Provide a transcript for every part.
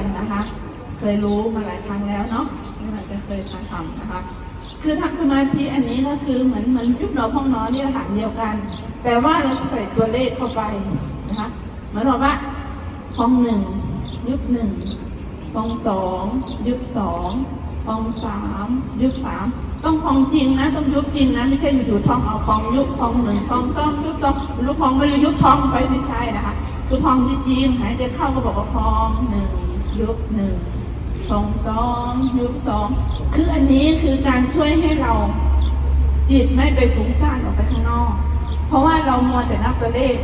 กันนะคะ เคยรู้มาหลายครั้งแล้วเนาะนี่มันจะเคยมาทำนะคะ คือทำสมาธิอันนี้ก็คือเหมือนเหมือนยุบหนอพองหนอเนี่ยฐานเดียวกัน แต่ว่าเราใส่ตัวเลขเข้าไปนะคะเหมือนบอกว่าพองหนึ่งยุบหนึ่งพองสองยุบสองพองสามยุบสามต้องพองจริงนะต้องยุบจริงนะไม่ใช่อยู่ๆท้องเอาพองยุบพองหนึ่งพองสองยุบสองลูกพองไม่ได้ยุบท้องไปไม่ใช่นะคะคือพองจริงๆหายใจเข้าก็บอกว่าพองหนึ่ง ยุบหนึ่งสองสองยุบสองคืออันนี้คือการช่วยให้เราจิตไม่ไปฟุ้งซ่านออกไปข้างนอก เพราะว่าเรามัวแต่นับตัวเลข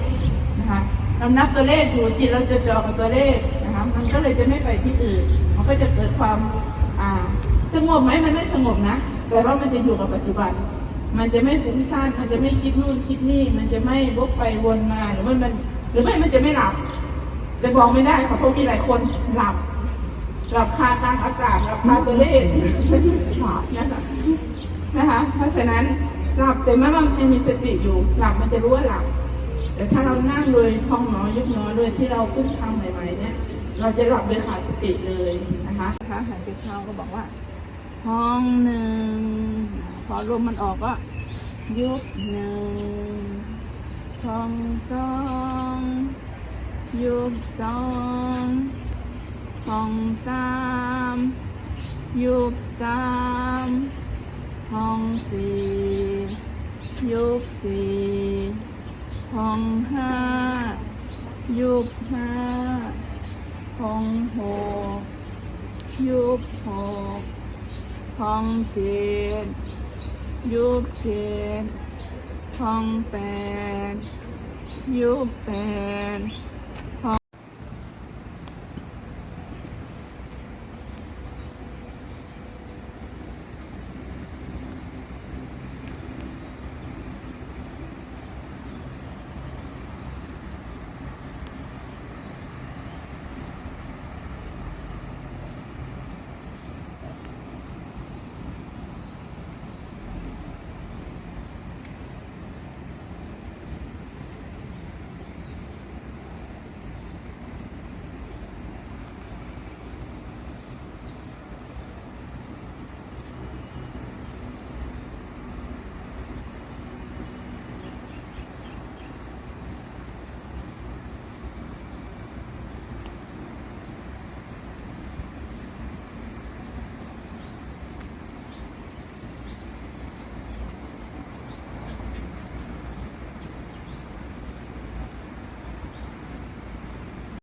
นะคะเรานับตัวเลขอยู่จิตเราจะจ่อกับตัวเลขนะคะมันก็เลยจะไม่ไปที่อื่น มันก็จะเกิดความอ่าสงบไหมมันไม่สงบนะ แต่ว่ามันจะอยู่กับปัจจุบัน มันจะไม่ฟุ้งซ่านมันจะไม่คิดนู่นคิดนี่ มันจะไม่วกไปวนมาหรือว่ามัน หรือไม่มันจะไม่หลับ จะบอกไม่ได้ค่ะเพราะมีหลายคนหลับ หลับคากลางอากาศหลับคาตัวเลขหลับนะคะนะคะ เพราะฉะนั้นหลับแต่ไม่ว่ายังมีสติอยู่หลับมันจะรู้ว่าหลับ แต่ถ้าเรานั่งเลยพองหนอยุบหนอเลยที่เราพิ่งทำใหม่ๆเนี่ยเราจะหลับโดยขาดสติเลยนะคะนะคะหายใจเข้าก็บอกว่า ห้องหนึ่งพอลมมันออกก็ยุบหนึ่งพองสอง ยุบสองห้องสามยุบสามห้องสี่ยุบสี่ห้องห้ายุบห้าห้องหกยุบหกห้องเจ็ดยุบเจ็ดห้องแปดยุบแปด